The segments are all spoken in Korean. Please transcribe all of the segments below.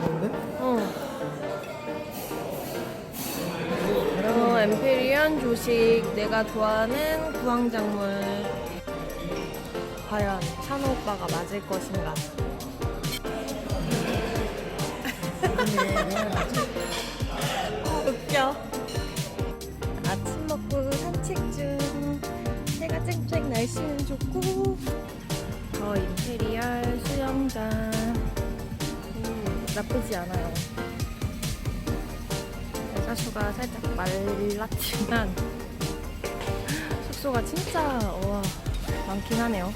좋은데? 어. 어, 엠페리언 조식 내가 좋아하는 구황작물. 과연 찬호 오빠가 맞을 것인가? 웃겨. 아침 먹고 산책 중. 해가 쨍쨍 날씨는 좋고. 저 임페리얼 수영장. 음, 나쁘지 않아요. 여자수가 살짝 말랐지만 숙소가 진짜 와 많긴 하네요.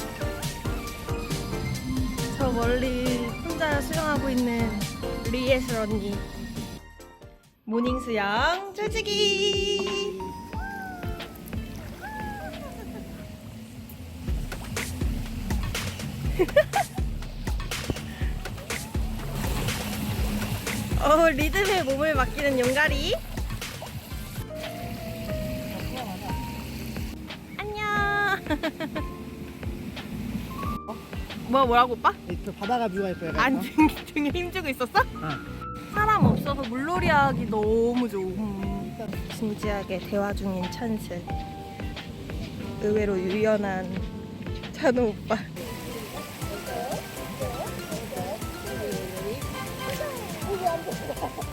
저 멀리 혼자 수영하고 있는 리에슬 언니. 모닝 수영 조지기 어 리듬에 몸을 맡기는 용가리 안녕 뭐 뭐라고 오빠? 그 바다가 뷰가 약간 안 어? 등, 등에 힘주고 있었어? 사람 없어서 물놀이 하기 너무 좋음 진지하게 대화 중인 찬스 의외로 유연한 찬호 오빠 Gracias.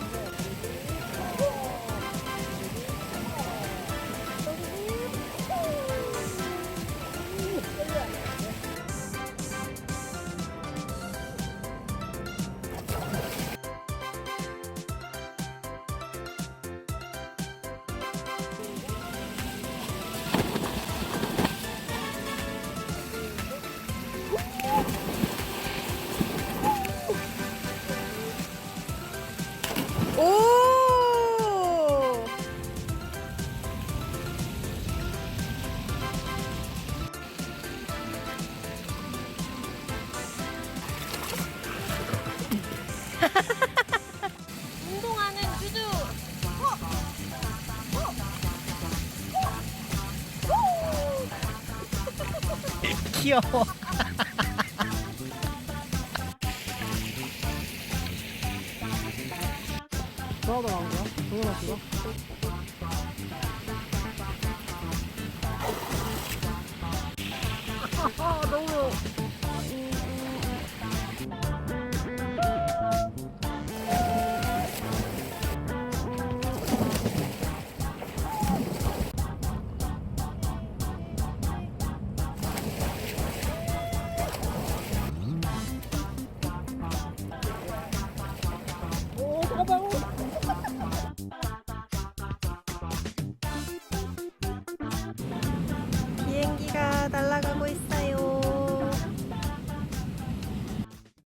귀여워 나온 거야? 동현아 그 날아가고 있어요.